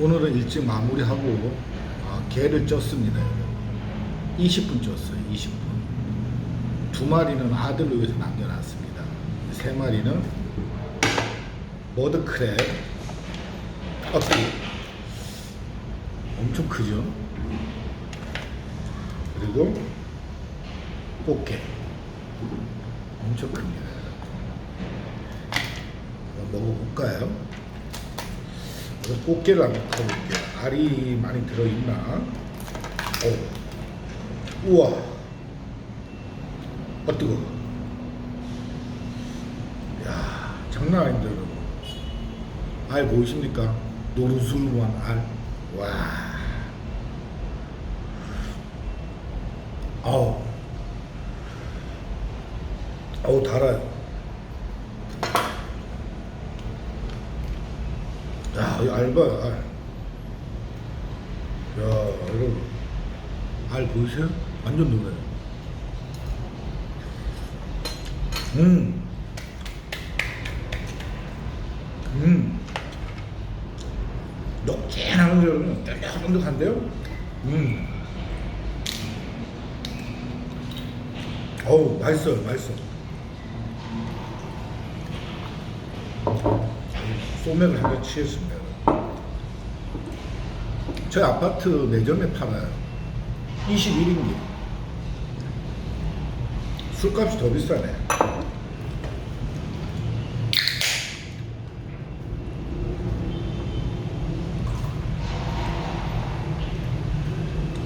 오늘은 일찍 마무리하고 아, 개를 쪘습니다. 20분 쪘어요. 20분. 두 마리는 아들을 위해서 남겨놨습니다. 세 마리는 머드크랩 어떻게 엄청 크죠? 그리고 꽃게 엄청 큽니다. 먹어볼까요? 그럼 꽃게를 한번 먹어볼게요. 알이 많이 들어있나? 오, 우와, 아 뜨거. 야, 장난 아닙니다, 여러분. 알 보이십니까? 노르술만 알. 와. 아우. 아우, 달아요. 야, 이 알바야, 알. 야, 여러분. 알 보이세요? 완전 노래요. 음. 음. 녹진한 여러분, 쫀득쫀득한데요? 음. 어우, 맛있어요, 맛있어. 소맥을 한잔 취했습니다. 저희 아파트 매점에 팔아요. 21인기. 술값이 더 비싸네.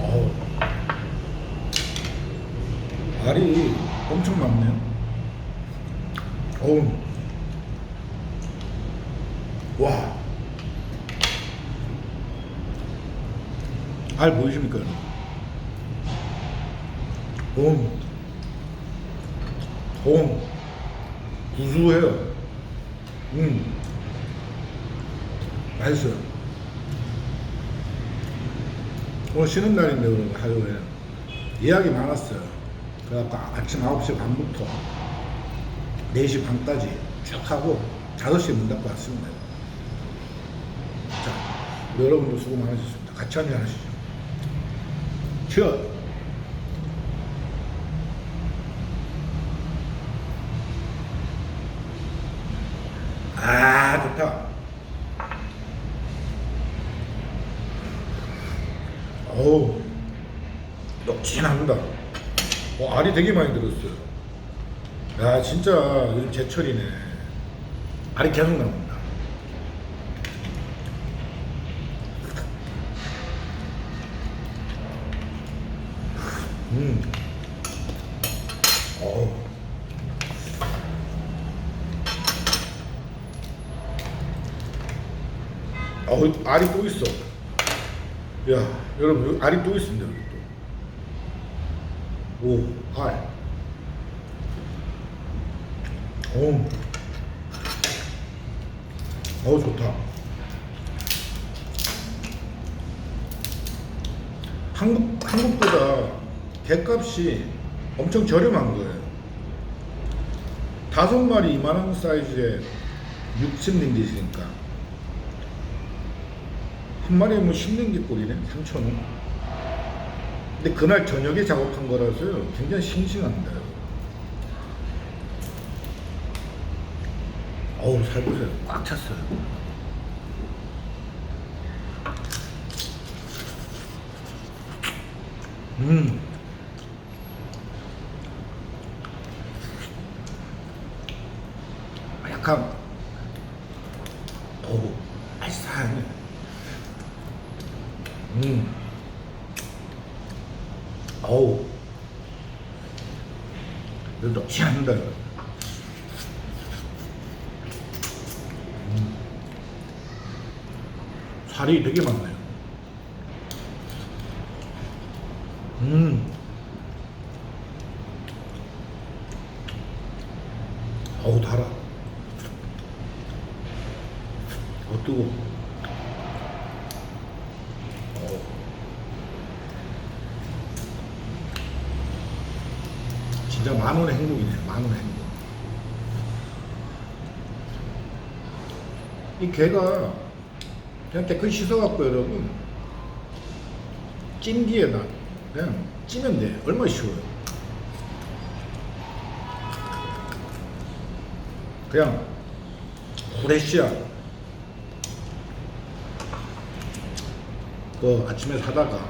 어우. 알이 엄청 많네요. 어우. 와. 알 보이십니까? 봄. 봄. 구수해요. 음. 맛있어요. 오늘 쉬는 날인데, 오늘 화요일. 예약이 많았어요. 그래갖고 아침 9시 반부터 4시 반까지 쭉 하고 5시에 문 닫고 왔습니다. 자, 여러분도 수고 많으셨습니다. 같이 한잔 하시죠. 치어! 아, 좋다. 어우, 녹진합니다. 어, 알이 되게 많이 들었어요. 야, 진짜 요즘 제철이네. 알이 계속 나옵니다. 음. 어우. 어우, 알이 또 있어. 야, 여러분, 알이 또 있습니다, 또. 오, 알. 오. 어우, 좋다. 한국, 한국보다 개값이 엄청 저렴한 거예요. 다섯 마리 이만한 사이즈에 60링깃이니까. 한 마리에 뭐 10링깃 꼴이네, 3,000원. 근데 그날 저녁에 작업한 거라서요, 굉장히 싱싱합니다. 어우, 살 보세요. 꽉 찼어요. 음. 약간 오 알싸하네. 음. 어우. 이거 넣지 않는다. 음. 살이 되게 많네요. 음. 어우, 달아. 어, 뜨거. 어. 진짜 만 원의 행복이네, 만 원의 행복. 이 개가 그냥 깨끗이 씻어갖고 여러분 찜기에다 그냥 찌면 돼. 얼마나 쉬워요. 그냥 후레쉬야 그 아침에 사다가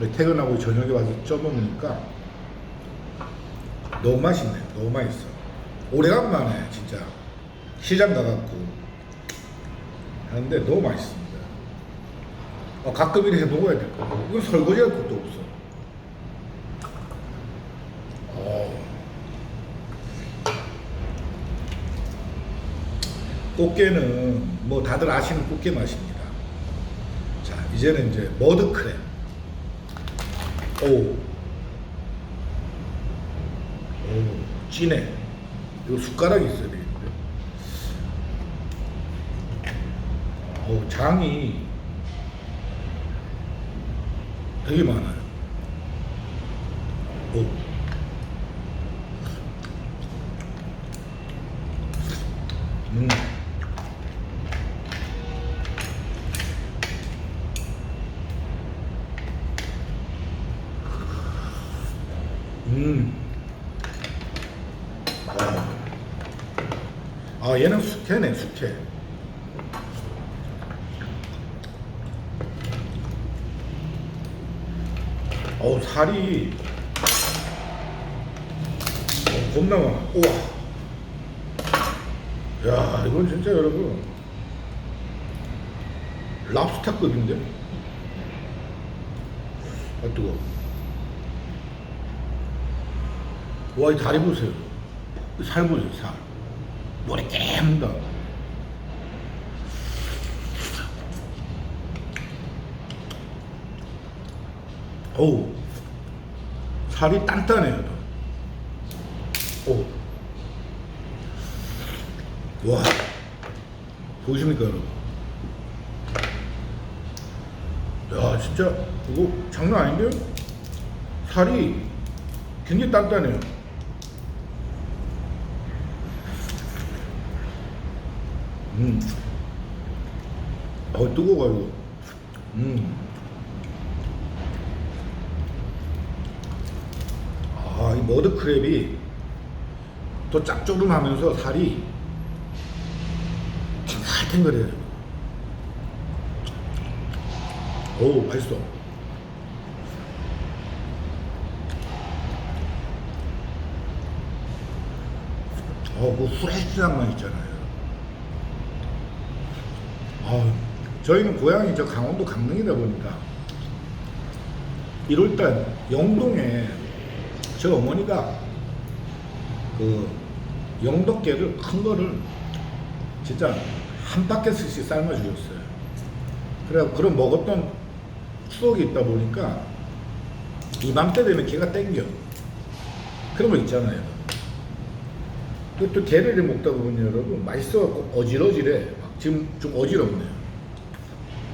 퇴근하고 저녁에 와서 쪄먹으니까 너무 맛있네. 너무 맛있어. 오래간만에 진짜 시장 가갖고 하는데 너무 맛있습니다. 어, 가끔 이렇게 먹어야 될 거. 이건 설거지 할 것도 없어. 어. 꽃게는 뭐 다들 아시는 꽃게 맛입니다. 자, 이제는 이제 머드크랩. 오. 오, 진해. 이거 숟가락이 있어야 되겠는데. 오, 장이 되게 많아요. 오. 음. 음. 어우 살이 어, 겁나 많아. 우와. 야 이건 진짜 여러분 랍스타급인데. 아 뜨거. 와, 이 다리 보세요. 이살 보세요, 살. 머리 깨문다. 어우, 살이 단단해요. 오. 와, 보이십니까, 여러분? 야, 진짜, 이거 장난 아닌데요? 살이 굉장히 단단해요. 음. 어, 뜨거워, 이거. 음. 아, 이 머드크랩이 또 짭조름하면서 살이 탱글탱글해요. 오, 맛있어. 어, 그 후레쉬한 맛 있잖아요. 아, 저희는 고향이 저 강원도 강릉이다 보니까 1월달 영동에 저 어머니가 그 영덕게를 큰 거를 진짜 한 바켓씩 삶아 주셨어요. 그래 그럼 먹었던 추억이 있다 보니까 이맘때 되면 게가 땡겨. 그런 거 있잖아요. 또, 이렇게 먹다 보면 여러분 맛있어갖고. 막 지금 좀 어지럽네요.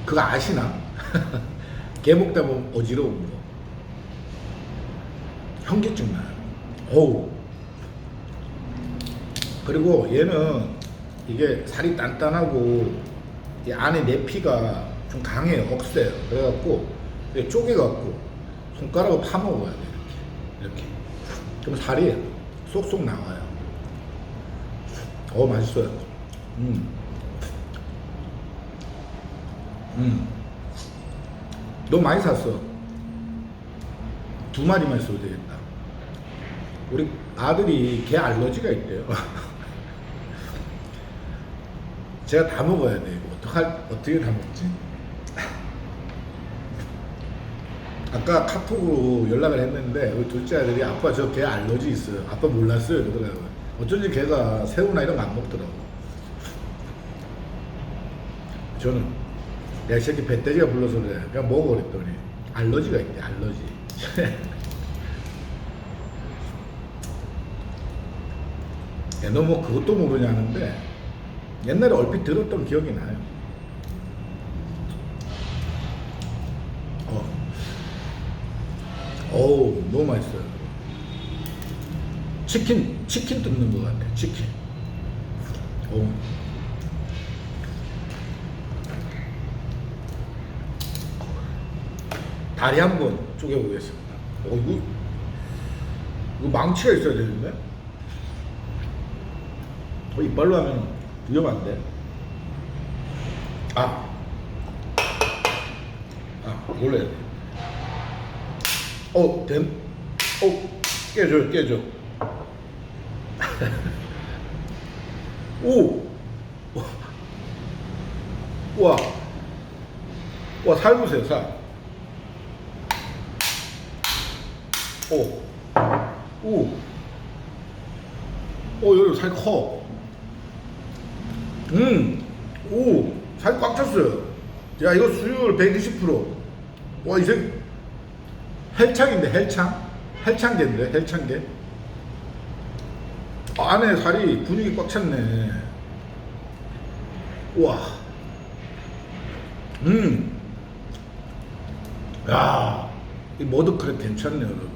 그거 아시나? 게 먹다 보면 어지러운 거. 현기증 나요. 어우. 그리고 얘는 이게 살이 단단하고 이 안에 내피가 좀 강해요. 억세요. 그래갖고 쪼개갖고 손가락으로 파먹어야 돼. 이렇게. 이렇게. 그럼 살이 쏙쏙 나와요. 어, 맛있어요. 음. 음. 너무 많이 샀어. 두 마리만 있어도 되겠다. 우리 아들이 개 알러지가 있대요. 제가 다 먹어야 돼. 이거 어떡할, 어떻게 다 먹지? 아까 카톡으로 연락을 했는데 우리 둘째 아들이 아빠 저 개 알러지 있어요. 아빠 몰랐어요. 그러더라고요. 어쩐지 걔가 새우나 이런 거 안 먹더라고. 저는 야, 이 새끼 배때지가 불러서 그래. 그냥 먹어 그랬더니 알러지가 있대, 알러지. 예, 너뭐 그것도 모르냐는데 옛날에 얼핏 들었던 기억이 나요. 어. 어우, 너무 맛있어요. 치킨, 치킨 뜯는 것 같아, 치킨. 어 다리 한번 쪼개보겠습니다. 어, 이거, 이거 망치가 있어야 되는데? 어, 이빨로 하면 위험한데? 아. 아, 돼. 어, 된, 어, 깨져, 깨져. 오! 와. 와, 살 보세요, 살. 오. 오. 오, 여기 살 커. 음. 오. 살 꽉 찼어요. 야, 이거 수율 120%. 와, 이제 헬창인데, 헬창? 헬창계인데, 헬창계? 안에 살이 분위기 꽉 찼네. 우와. 음. 야, 이 머드크랩 괜찮네요, 여러분.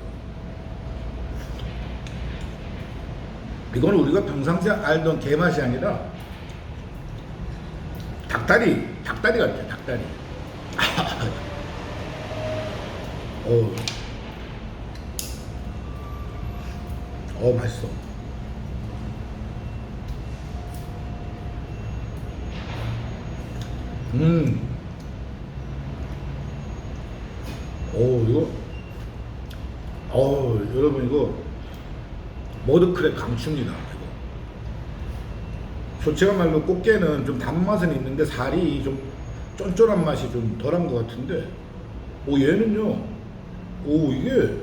이거는 우리가 평상시에 알던 게맛이 아니라 닭다리, 닭다리 같아, 닭다리. 어, 어, 맛있어. 음. 오, 이거. 어, 여러분, 이거. 머드크랩 강추입니다. 솔직한 말로 꽃게는 좀 단맛은 있는데 살이 좀 쫀쫀한 맛이 좀 덜한 것 같은데, 오, 얘는요. 오, 이게.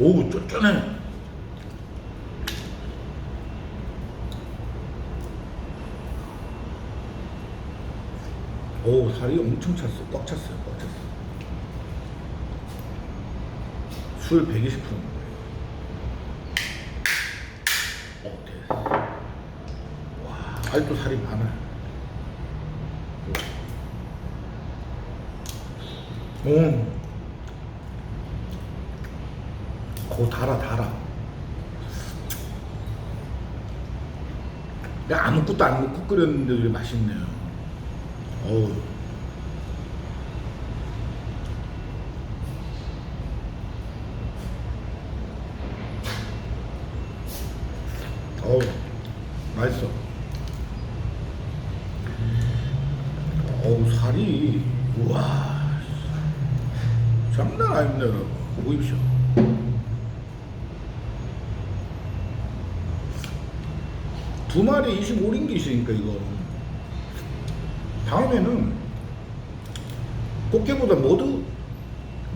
오, 쫀쫀해. 오, 살이 엄청 찼어. 꽉 찼어요. 꽉 찼어. 술 120%입니다. 와, 아직도 살이 많아요. 오. 오, 달아, 달아. 내가 아무것도 안 넣고 끓였는데 이게 맛있네요. 어우. 어우, 맛있어. 어우, 살이, 우와. 장난 아닙니다, 여러분. 보십시오. 두 마리 25링깃이니까, 이거. 다음에는 꽃게보다 머드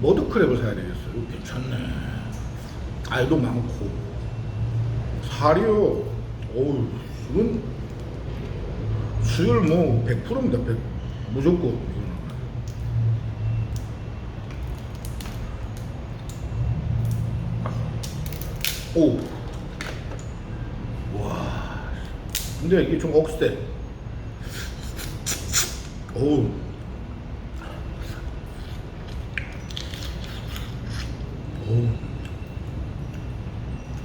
머드 크랩을 사야 되겠어요. 괜찮네. 알도 많고 살이요. 어우 이건 수율 뭐 100%입니다. 100 무조건 이거는. 오. 와. 근데 이게 좀 억세. 어우. 어우.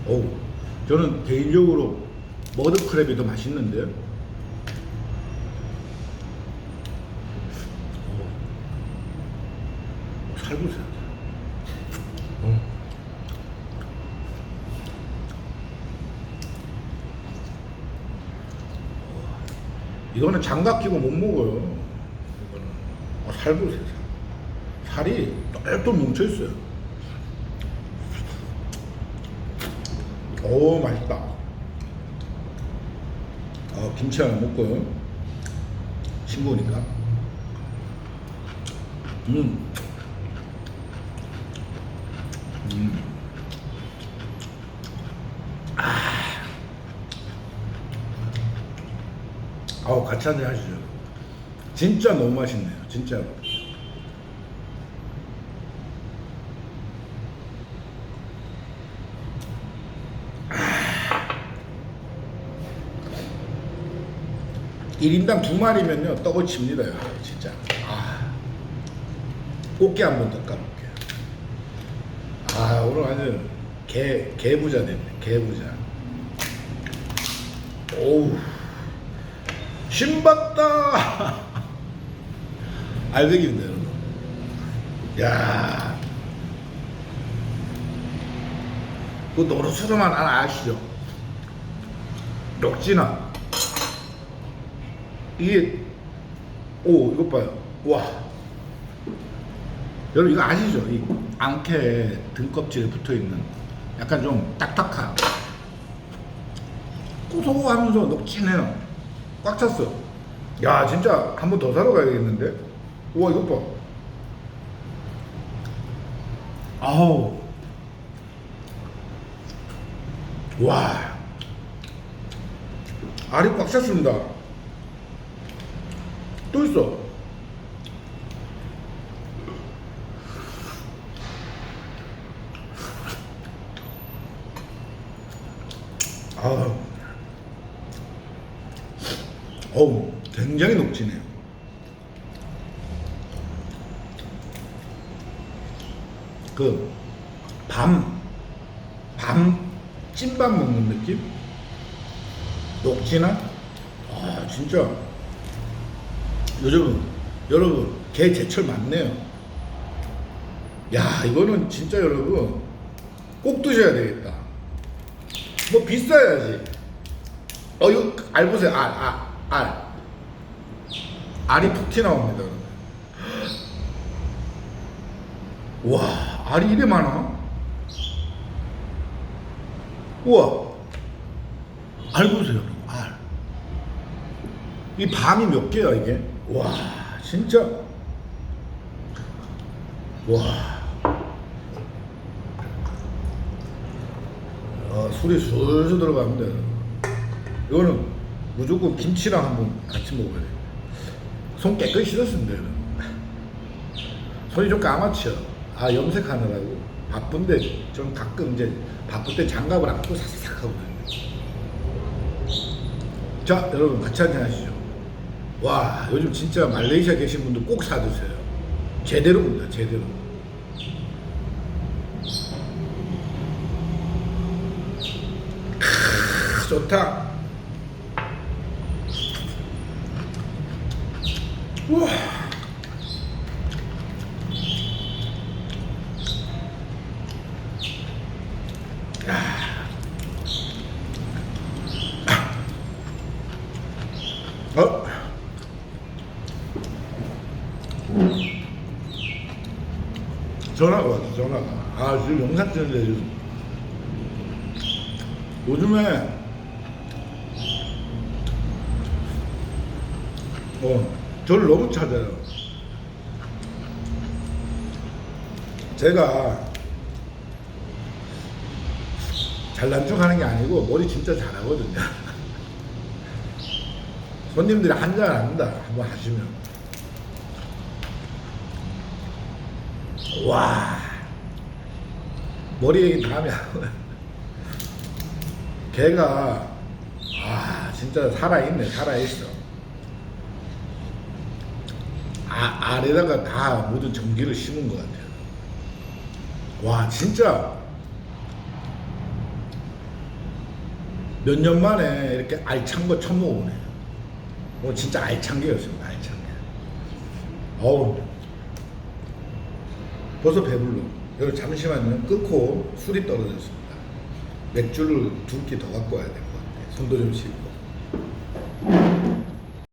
어우. 저는 개인적으로 머드 크랩이 더 맛있는데요. 어우. 살 보세요. 어. 이거는 장갑 끼고 못 먹어요. 이거는 어, 살 보세요. 살. 살이 똘똘 뭉쳐 있어요. 오 맛있다. 어, 김치 하나 먹고요. 싱거우니까. 음. 음. 아우 같이 한잔 하시죠. 진짜 너무 맛있네요. 진짜로. 아. 1인당 두 마리면요 떡을 칩니다 여러분, 진짜 아. 꽃게 한 번 더 까볼게요 아 오늘 아주 개, 개부자 됐네 개부자 오우 신봤다 알백입니다 여러분 야. 그 노릇스름한 하나 아시죠? 녹진아. 이게 오 이것 봐요. 와. 여러분 이거 아시죠? 이 앙캐 등껍질에 붙어 있는 약간 좀 딱딱한 고소하면서 녹진해요. 꽉 찼어. 야 진짜 한 번 더 사러 가야겠는데? 우와 이것 봐. 아우. 와. 알이 꽉 찼습니다. 또 있어. 아, 어우, 굉장히 녹지네요. 그, 밤, 밤, 찐밥 먹는 느낌? 녹지나? 아, 진짜. 요즘, 여러분, 게 제철 많네요. 야, 이거는 진짜 여러분, 꼭 드셔야 되겠다. 뭐 비싸야지. 어, 이거 알 보세요. 알, 알, 알. 알이 푹 튀나옵니다. 여러분. 와, 알이 이래 많아? 우와. 알 보세요. 알. 이 밤이 몇 개야, 이게? 와, 진짜. 와. 아, 술이 술술 들어가는데 이거는 무조건 김치랑 한번 같이 먹어야 돼. 손 깨끗이 씻었습니다. 이거는. 손이 좀 까맣죠. 아 염색하느라고 바쁜데 좀 가끔 이제 바쁠 때 장갑을 안 끼고 사사삭 하고 다녀요. 자 여러분 같이 한잔 하시죠. 와 요즘 진짜 말레이시아 계신 분들 꼭 사드세요. 제대로입니다. 제대로. 크, 좋다. 우와. 야. 어? 전화가 왔어, 전화가. 아, 지금 영상 찍는데 요즘. 요즘에 어, 저를 너무 찾아요. 제가 잘난 척 하는 게 아니고 머리 진짜 잘하거든요. 손님들이 한잔 합니다. 한번 하시면. 와. 머리 얘기 다음에 하고요. 걔가, 아, 진짜 살아있네, 살아있어. 아, 아래다가 다 모든 전기를 심은 것 같아요. 와, 진짜 몇 년 만에 이렇게 알찬 거 처음 먹어보네. 오늘 진짜 알찬 게였습니다, 알찬 게. 어우, 벌써 배불러. 여러분, 잠시만요. 끊고 술이 떨어졌습니다. 맥주를 두 끼 더 갖고 와야 될 것 같아요. 손도 좀 씻고.